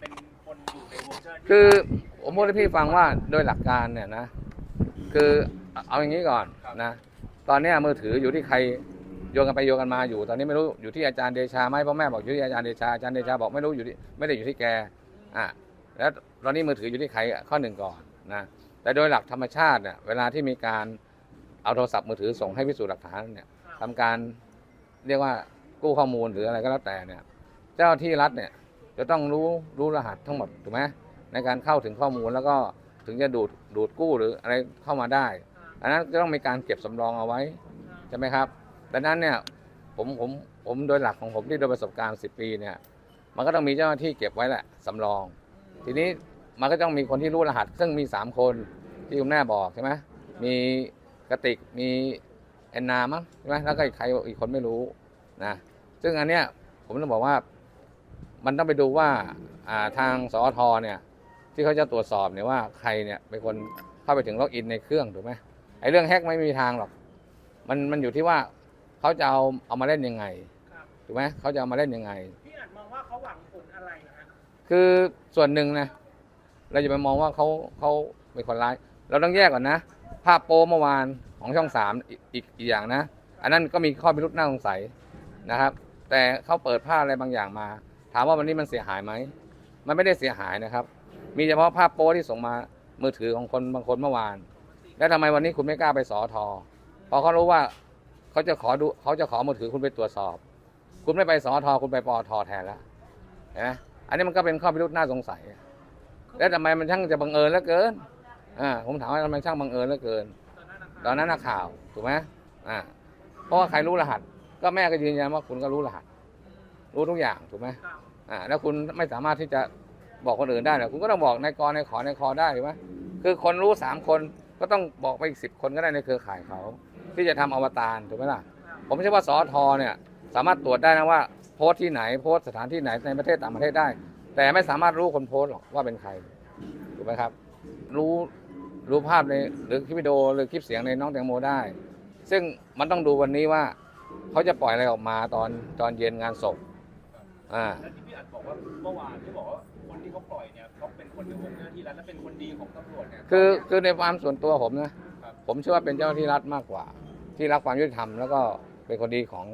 เป็นคนอยู่ในวงเชิดคือผมพูดให้พี่ฟังว่าโดยหลักการเนี่ยนะ คือเอาอย่างนี้ก่อนนะตอนเนี้ยมือถืออยู่ที่ใครโยนกันไปโยนกันมาอยู่ ตอนนี้ไม่รู้อยู่ที่อาจารย์เดชาไหมเพราะแม่บอกอยู่ที่อาจารย์เดชาอาจารย์เดชาบอกไม่รู้อยู่ที่ไม่ได้อยู่ที่แกอะแล้วตอนนี้มือถืออยู่ที่ใครอะข้อหนึ่งก่อนนะแต่โดยหลักธรรมชาติเนี่ยเวลาที่มีการเอาโทรศัพท์มือถือส่งให้พิสูจน์หลักฐานเนี่ยทำการเรียกว่ากู้ข้อมูลหรืออะไรก็แล้วแต่เนี่ย เจ้าที่รัฐเนี่ย จะต้องรู้รู้รหัสทั้งหมดถูกไหมในการเข้าถึงข้อมูลแล้วก็ถึงจะดูดดูดกู้หรืออะไรเข้ามาได้อันนั้นจะต้องมีการเก็บสำรองเอาไว้ใช่ไหมครับดังนั้นเนี่ยผมผมผมโดยหลักของผมที่โดยประสบการณ์ 10 ปีเนี่ยมันก็ต้องมีเจ้าหน้าที่เก็บไว้แหละสำรอง ทีนี้มันก็ต้องมีคนที่รู้รหัส ซึ่งมี 3 คนที่คุณแม่บอกใช่ไหมมีกระติกมีแอนนามั้งใช่ไหมแล้วก็อีกใครอีกคนไม่รู้นะซึ่งอันเนี้ยผมต้องบอกว่า มันต้องไปดูว่าอ่าทางสอทเนี่ยที่เขาจะตรวจสอบเนี่ยว่าใครเนี่ยเป็นคนเข้าไปถึงล็อกอินในเครื่องถูกไหมไอ้เรื่องแฮกไม่มีทางหรอก มันมันอยู่ที่ว่าเขาจะเอาเอามาเล่นยังไงครับถูกไหมเขาจะเอามาเล่นยังไงพี่อาจมองว่าเขาหวังผลอะไรนะฮะคือส่วนหนึ่งนะเราจะไปมองว่าเขาเขาเป็นคนร้าย เราต้องแยกก่อนนะ ภาพโป้เมื่อวานของช่องสามอีกอีกอีกอย่างนะ อันนั้นก็มีข้อพิรุษน่าสงสัยนะครับ แต่เขาเปิดภาพอะไรบางอย่างมา ถามว่าวันนี้มันเสียหายไหม มันไม่ได้เสียหายนะครับ มีเฉพาะภาพโป้ที่ส่งมามือถือของคนบางคนเมื่อวาน แล้วทำไมวันนี้คุณไม่กล้าไปสอทอเพราะเขารู้ว่าเขาจะขอดูเขาจะขอมือถือคุณไปตรวจสอบ คุณไม่ไปสอทอคุณไปปอทอแทนแล้วเห็นไหมอันนี้มันก็เป็นข้อพิรุษน่าสงสัย แล้วทำไมมันช่างจะบังเอิญเหลือเกินอ่าผมถามว่าทำไมช่างบังเอิญเหลือเกิน ตอนนั้นนะครับตอนนั้นนักข่าวถูกไหมอ่าเพราะว่าใครรู้รหัส ก็แม่ก็ยืนยันว่าคุณก็รู้รหัส รู้ทุกอย่างถูกไหมครับอ่าแล้วคุณไม่สามารถที่จะบอกคนอื่นได้หรอกคุณก็ต้องบอกในกรในขอในคอได้ถูกไหมคือคนรู้สามคนก็ต้องบอกไปอีกสิบคนก็ได้ในเครือข่ายเขา ที่จะทำอวตารถูกไหมล่ะ ผมเชื่อว่าสอทอเนี่ยสามารถตรวจได้นะว่าโพสต์ที่ไหนโพสต์สถานที่ไหนในประเทศต่างประเทศได้ แต่ไม่สามารถรู้คนโพสต์หรอกว่าเป็นใครถูกไหมครับ รู้รู้ภาพในหรือคลิปวิดีโอหรือคลิปเสียงในน้องแตงโมได้ ซึ่งมันต้องดูวันนี้ว่าเขาจะปล่อยอะไรออกมาตอนตอนเย็นงานศพ อ่า แล้วที่พี่อาจบอกว่าเมื่อวานที่บอกว่าคนที่เขาปล่อยเนี่ยเขาเป็นคนในวงเจ้าหน้าที่รัฐและเป็นคนดีของตำรวจเนี่ยคือคือในความส่วนตัวผมนะ ครับผมเชื่อว่าเป็นเจ้าหน้าที่รัฐมากกว่า ที่รักความยุติธรรมแล้วก็เป็นคนดีของ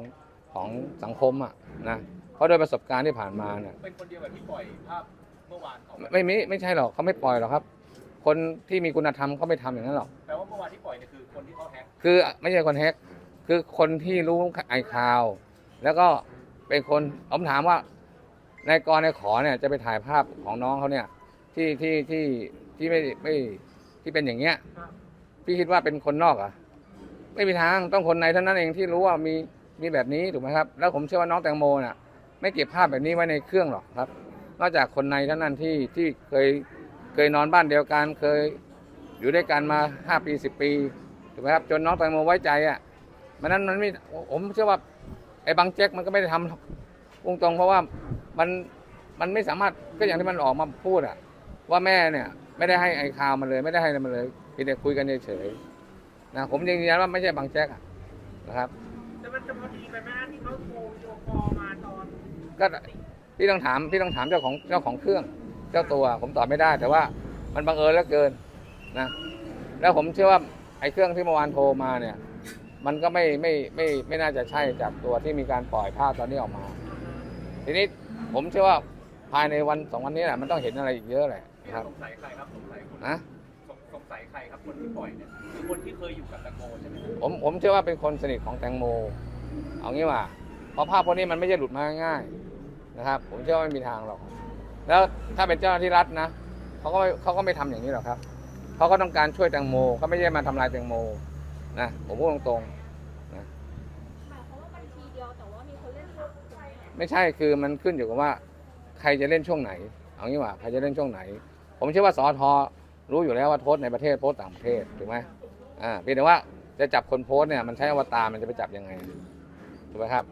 ของสังคมอะนะเพราะโดยประสบการณ์ที่ผ่านมาเนี่ยเป็นคนเดียวกับที่ปล่อยภาพเมื่อวานออกมาไม่ไม่ไม่ใช่หรอกเขาไม่ปล่อยหรอกครับ คนที่มีคุณธรรมเขาไม่ทำอย่างนั้นหรอก แปลว่าเมื่อวานที่ปล่อยเนี่ยคือคนที่เขาแฮกคือไม่ใช่คนแฮกคือคนที่รู้ไอข่าว แล้วก็ เป็นคนผมถามว่าในกรในขอเนี่ยจะไปถ่ายภาพของน้องเขาเนี่ย ที่ที่ที่ที่ไม่ไม่ที่เป็นอย่างเงี้ยพี่คิดว่าเป็นคนนอกอะ ไม่มีทางต้องคนในเท่านั้นเองที่รู้ว่ามีมีแบบนี้ถูกไหมครับ แล้วผมเชื่อว่าน้องแตงโมน่ะ ไม่เก็บภาพแบบนี้ไว้ในเครื่องหรอกครับ นอกจากคนในเท่านั้นที่ที่เคยเคยนอนบ้านเดียวกันเคยอยู่ด้วยกันมาห้าปีสิบปีถูกไหมครับ จนน้องแตงโมไว้ใจอะมันนั้นมันไม่ผมเชื่อว่า ไอ้บางแจ็คมันก็ไม่ได้ทำหรอกตรงๆเพราะว่ามันมันไม่สามารถก็อย่างที่มันออกมาพูดอะว่าแม่เนี่ย ไม่ได้ให้ไอ้ข่าวมันเลย ไม่ได้ให้อะไรมันเลยเพียงแต่คุยกันเฉยๆนะผมยืนยันว่าไม่ใช่บางแจ็คอะนะครับ แต่มันจะพอดีไปไหมฮะที่เขาโทรวิดีโอคอลมาตอนก็พี่ต้องถามพี่ต้องถามเจ้าของเจ้าของเครื่อง เจ้าตัว ผมตอบไม่ได้ แต่ว่ามันบังเอิญเหลือเกินนะ แล้วผมเชื่อว่าไอ้เครื่องที่เมื่อวานโทรมาเนี่ย มันก็ไม่ไม่ไม่ไม่น่าจะใช่จากตัวที่มีการปล่อยภาพตอนนี้ออกมา ทีนี้ผมเชื่อว่าภายในวันสองวันนี้แหละมันต้องเห็นอะไรอีกเยอะแหละพี่ครับสงสัยใครครับสงสัยคนนะสงสงสัยใครครับคนที่ปล่อยเนี่ยคือคนที่เคยอยู่กับแตงโมใช่ไหมครับผมผมเชื่อว่าเป็นคนสนิทของแตงโม เอางี้ว่าเพราะภาพพวกนี้มันไม่ใช่หลุดมาง่ายๆนะครับ ผมเชื่อว่าไม่มีทางหรอก แล้วถ้าเป็นเจ้าหน้าที่รัฐนะเขาก็ไม่เขาก็ไม่ทำอย่างนี้หรอกครับเขาก็ต้องการช่วยแตงโมเขาไม่ใช่มาทำลายแตงโมนะผมพูดตรงหมายความว่าบัญชีเดียวแต่ว่ามีคนเล่นทุกคน ๆ ไม่ใช่คือมันขึ้นอยู่กับว่า ใครจะเล่นช่วงไหน เอางี้ว่าใครจะเล่นช่วงไหน ผมเชื่อว่าสอทอรู้อยู่แล้วว่าโพสในประเทศโพสต่างประเทศถูกไหมอ่าเพียงแต่ว่าจะจับคนโพสเนี่ยมันใช้อวตารมันจะไปจับยังไงถูกไหมครับ